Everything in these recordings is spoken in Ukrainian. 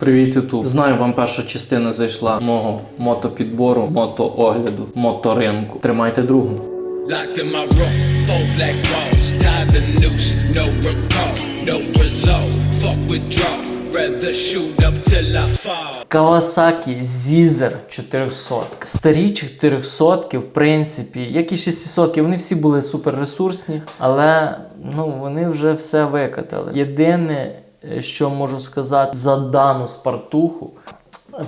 Привіт, Ютуб. Знаю, вам перша частина зайшла мого мотопідбору, мотоогляду, моторинку. Тримайте другу. Kawasaki Zizzer 400. Старі 400, в принципі, як і 600, вони всі були суперресурсні, але ну, вони вже все викатали. Єдине, що можу сказати за дану спартуху,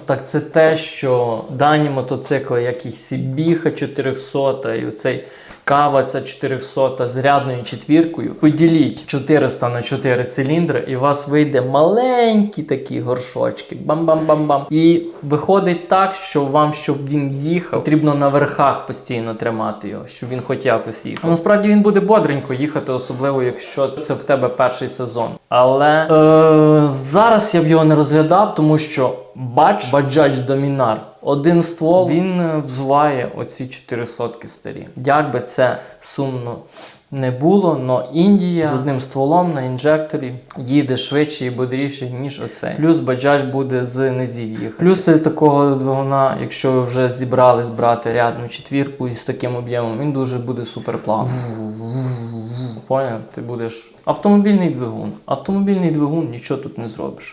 так це те, що дані мотоцикли, як і Сібіха 400 і оцей Кава ця 400 з рядною четвіркою, поділіть 400 на 4 циліндри, і у вас вийде маленькі такі горшочки. Бам-бам-бам-бам. І виходить так, що вам, щоб він їхав, потрібно на верхах постійно тримати його, щоб він хоч якось їхав. Насправді він буде бодренько їхати, особливо якщо це в тебе перший сезон. Але е, зараз я б його не розглядав, тому що бач, баджач домінар. Один ствол він е, взуває оці 400 старі. Як би це сумно не було, але Індія з одним стволом на інжекторі їде швидше і бодріше, ніж оцей. Плюс баджач буде з низів їх. Плюси такого двигуна, якщо ви вже зібрались брати рядну четвірку із таким об'ємом, він дуже буде суперплавний. Поняв? Ти будеш автомобільний двигун. Автомобільний двигун нічого тут не зробиш.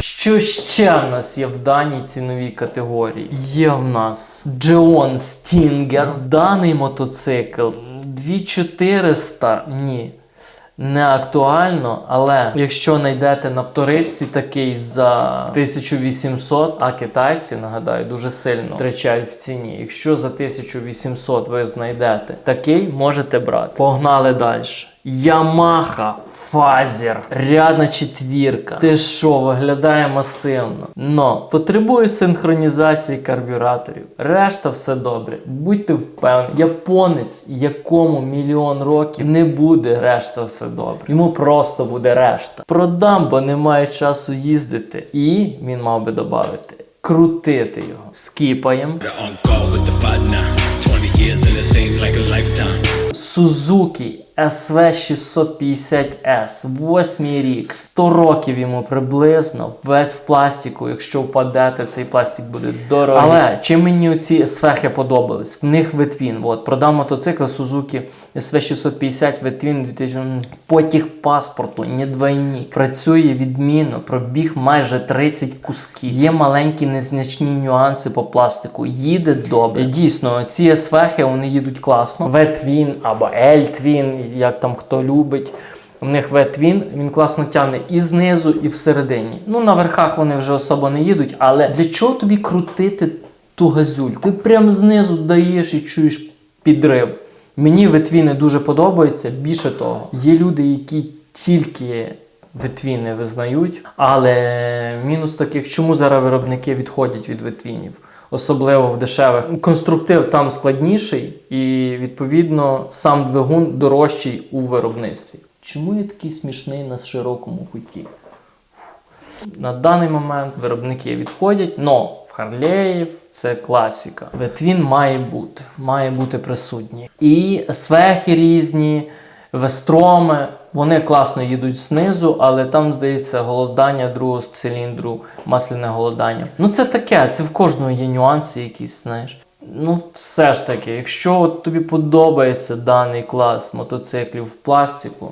Що ще в нас є в даній ціновій категорії? Є в нас Джеон Стінгер, Даний мотоцикл 2400. Ні. Не актуально, але якщо знайдете на вторичці такий за 1800, а китайці, нагадаю, дуже сильно втрачають в ціні. Якщо за 1800 ви знайдете такий, можете брати. Погнали далі. Ямаха Фазер, рядна четвірка. Ти що, виглядає масивно. Но потребує синхронізації карбюраторів. Решта все добре. Будьте впевнені, японець, якому мільйон років не буде решта все добре. Йому просто буде решта. Продам, бо немає часу їздити. І він мав би додати. Крутити його. Скіпаємо. Сузукі. СВ650С, восьмий рік, 100 років йому приблизно, весь в пластику. Якщо впадете, цей пластик буде дорогий. Але чи мені ці СВХи подобались? В них витвін. От, продав мотоцикл Suzuki СВ650 Витвін, потяг паспорту, не двойні. Працює відмінно, пробіг майже 30 кусків. Є маленькі незначні нюанси по пластику. Їде добре. Дійсно, ці СВХи вони їдуть класно. V-Twin або L-Twin як там хто любить. У них V-Twin, він класно тягне і знизу, і всередині. Ну, на верхах вони вже особо не їдуть, але для чого тобі крутити ту газюль? Ти прям знизу даєш і чуєш підрив. Мені ветвіни дуже подобаються. Більше того, є люди, які тільки ветвіни визнають, але мінус таких, чому зараз виробники відходять від ветвінів, особливо в дешевих. Конструктив там складніший, і відповідно сам двигун дорожчий у виробництві. Чому я такий смішний на широкому путі? На даний момент виробники відходять, но в Харлеїв це класіка. Ветвін має бути, має бути присутній. І свехи різні, вестроми, вони класно їдуть знизу, але там, здається, голодання другого циліндру, масляне голодання. Ну це таке, це в кожного є нюанси якісь, знаєш. Ну, все ж таки, якщо от тобі подобається даний клас мотоциклів в пластику,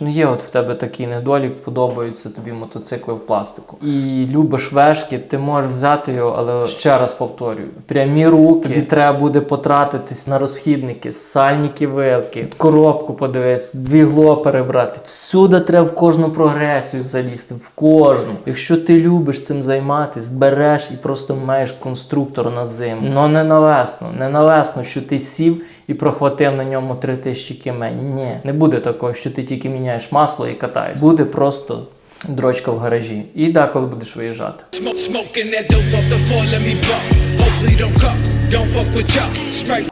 ну є от в тебе такий недолік, подобаються тобі мотоцикли в пластику. І любиш вешки, ти можеш взяти його, але ще раз повторюю: прямі руки, тобі треба буде потратитись на розхідники, сальники вилки, коробку подивитися, двігло перебрати. Всюди треба в кожну прогресію залізти, в кожну. Якщо ти любиш цим займатися, береш і просто маєш конструктор на зиму. Ну не на весну, не на весну, що ти сів і прохватив на ньому 3000 км. Ні, не буде такого, що ти тільки міняєш масло і катаєшся. Буде просто дрочка в гаражі. І деколи будеш виїжджати.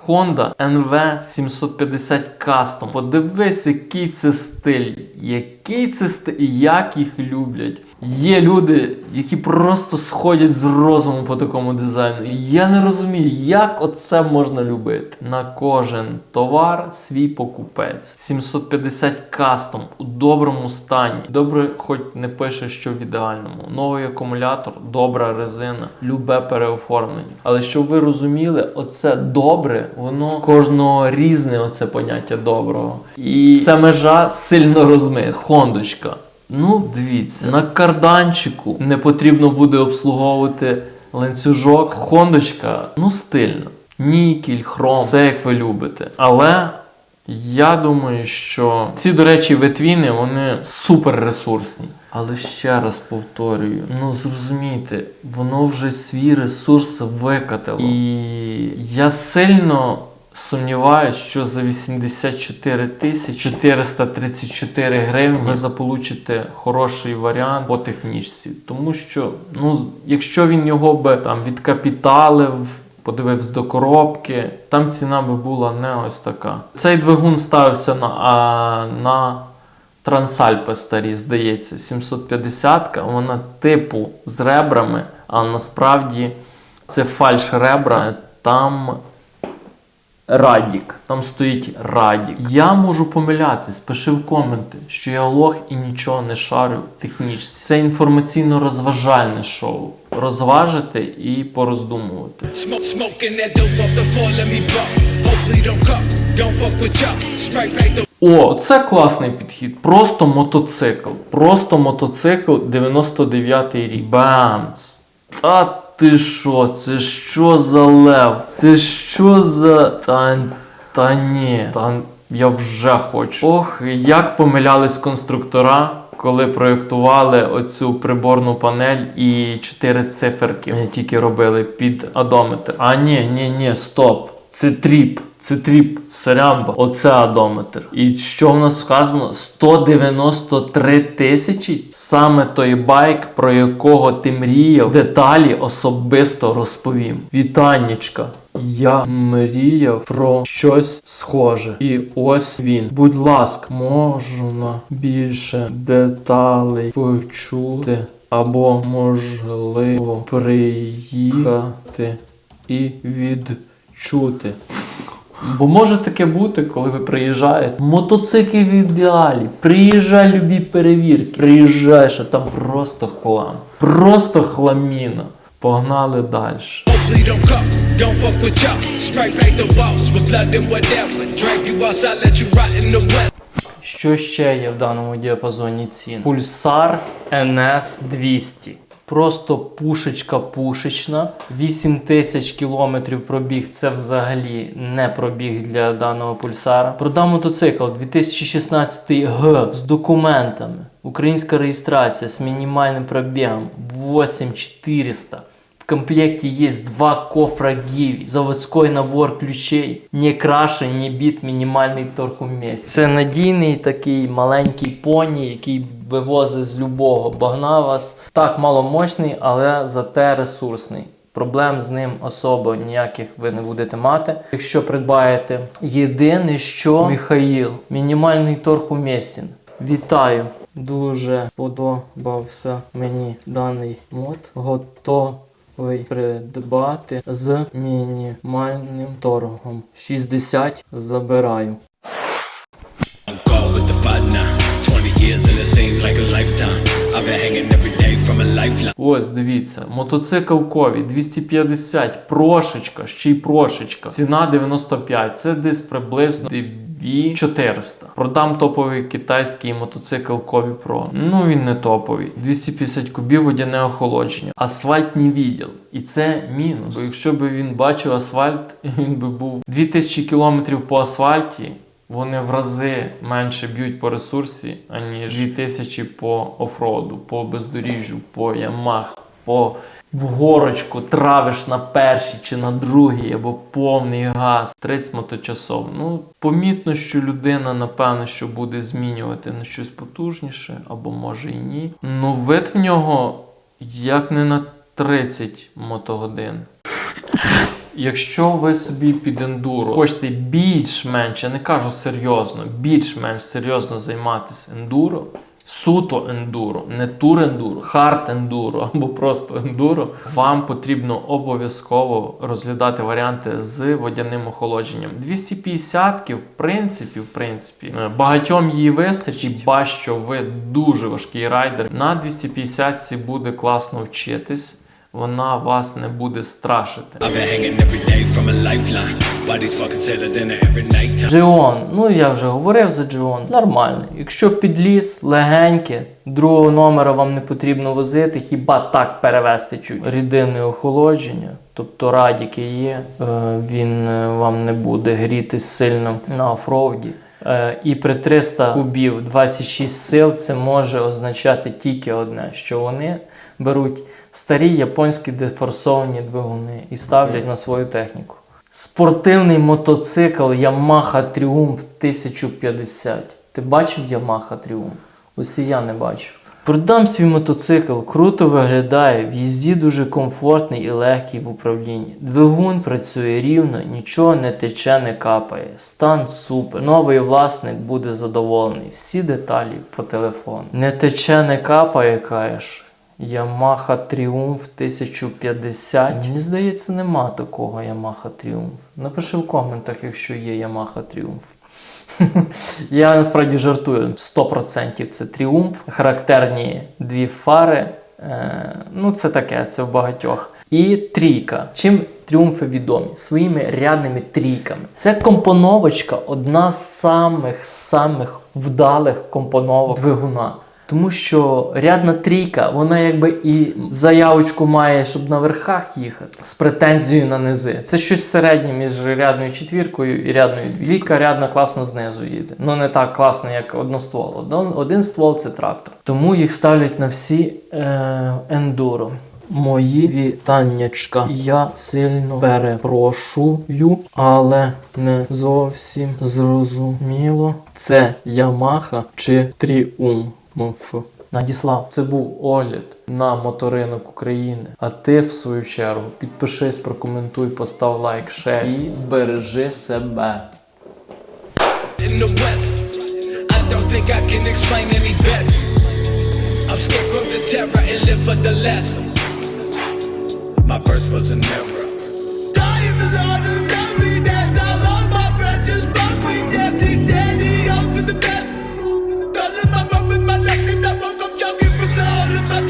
Honda NV 750 Custom. Подивись, який це стиль, який це стиль і як їх люблять. Є люди, які просто сходять з розуму по такому дизайну. І я не розумію, як оце можна любити. На кожен товар свій покупець. 750 кастом у доброму стані. Добре, хоч не пише, що в ідеальному. Новий акумулятор, добра резина, любе переоформлення. Але щоб ви розуміли, оце добре, воно кожного різне, оце поняття доброго. І ця межа сильно розмита. Хондочка. Ну, дивіться, на карданчику не потрібно буде обслуговувати ланцюжок. Хондочка, ну стильно. Нікель, хром, все як ви любите. Але я думаю, що ці, до речі, витвіни, вони супер ресурсні. Але ще раз повторюю: ну зрозумійте, воно вже свій ресурс викатило. І я сильно сумніваюсь, що за 84 тисячі 434 гривні ви заполучите хороший варіант по технічці. Тому що, ну, якщо він його би там відкапіталив, подивився до коробки, там ціна би була не ось така. Цей двигун ставився на, а, на Трансальпи старі, здається, 750 вона типу з ребрами, а насправді це фальш ребра. Там Радік. Там стоїть Радік. Я можу помилятись, пиши в коменти, що я лох і нічого не шарю в технічці. Це інформаційно-розважальне шоу. Розважити і пороздумувати. О, це класний підхід. Просто мотоцикл. Просто мотоцикл 99-й рік. Бамц. Та ти що? Це що за лев? Це що за. Та, та ні. Та я вже хочу. Ох, як помилялись конструктора. Коли проєктували оцю приборну панель і чотири циферки тільки робили під одометр. А ні, ні, ні, стоп. Це тріп, це тріп, сарямба, оце одометр. І що в нас сказано? 193 тисячі. Саме той байк, про якого ти мріяв, деталі особисто розповім. Вітаннячка. Я мріяв про щось схоже. І ось він. Будь ласка, можна більше деталей почути. Або можливо приїхати і відчути. Бо може таке бути, коли ви приїжджаєте. Мотоцикл в ідеалі. Приїжджай, любі перевірки. Приїжджаєш, а там просто хлам. Просто хламіна. Погнали далі. Що ще є в даному діапазоні цін? Пульсар NS 200. Просто пушечка пушечна. 8 тисяч кілометрів пробіг. Це взагалі не пробіг для даного пульсара. Продав мотоцикл 2016 Г з документами. Українська реєстрація з мінімальним пробігом 8400. В комплекте есть два кофра Гиви, заводской набор ключей, не краше, не біт, мінімальний торг у місці. Це надійний такий маленький поні, який вивозить з любого багна вас. Так, маломощний, але зате ресурсний. Проблем з ним особо ніяких ви не будете мати. Якщо придбаєте єдине, що Михаїл, мінімальний торг уместен. Вітаю! Дуже подобався мені даний мод. Готовий придбати з мінімальним торгом. 60 забираю. Ось дивіться, мотоцикл Кові 250, прошечка, ще й прошечка. Ціна 95. Це десь приблизно 2400. Продам топовий китайський мотоцикл Кові Pro. Ну він не топовий. 250 кубів водяне охолодження. Асфальтний відділ. І це мінус. Бо якщо б він бачив асфальт, він би був 2000 кілометрів по асфальті. Вони в рази менше б'ють по ресурсі, аніж 2000 по офроду, по бездоріжжю, по ямах, по вгорочку травиш на першій чи на другій, або повний газ, 30 моточасов. Ну, помітно, що людина, напевно, що буде змінювати на щось потужніше, або може і ні. Ну, вид в нього як не на 30 мотогодин. Якщо ви собі під ендуро хочете більш-менш, я не кажу серйозно, більш-менш серйозно займатися ендуро, суто ендуро, не тур ендуро, хард ендуро або просто ендуро, вам потрібно обов'язково розглядати варіанти з водяним охолодженням. 250 в принципі, в принципі, е, багатьом її вистачить, ба що ви дуже важкий райдер. На 250 буде класно вчитись. Вона вас не буде страшити. Джеон, ну я вже говорив за Джеон, нормальний. Якщо підліз, легеньке, другого номера вам не потрібно возити, хіба так перевести чуть. Рідинне охолодження, тобто радіки є, е, він е, вам не буде гріти сильно на офроуді. Е, І при 300 кубів 26 сил це може означати тільки одне, що вони беруть старі японські дефорсовані двигуни і ставлять на свою техніку. Спортивний мотоцикл Yamaha Triumph 1050. Ти бачив Yamaha Triumph? Ось і я не бачив. Продам свій мотоцикл, круто виглядає, в їзді дуже комфортний і легкий в управлінні. Двигун працює рівно, нічого не тече, не капає. Стан супер. Новий власник буде задоволений. Всі деталі по телефону. Не тече, не капає, кажеш. Yamaha Triumph 1050. Мені здається, нема такого Yamaha Triumph. Напиши в коментах, якщо є Yamaha Triumph. Я насправді жартую. 100% це тріумф. Характерні дві фари. Е, ну, це таке, це в багатьох. І трійка. Чим тріумфи відомі? Своїми рядними трійками. Це компоновочка, одна з самих самих вдалих компоновок двигуна. Тому що рядна трійка, вона якби і заявочку має, щоб на верхах їхати з претензією на низи. Це щось середнє між рядною четвіркою і рядною. Двійка рядна класно знизу їде. Ну не так класно, як одноствол. Один, один ствол це трактор. Тому їх ставлять на всі е, ендуро. Мої вітаннячка. Я сильно перепрошую, але не зовсім зрозуміло. Це Ямаха чи Тріумф. Надіслав, це був огляд на моторинок України. А ти, в свою чергу, підпишись, прокоментуй, постав лайк, шер і бережи себе. In the the the. My birth was an error.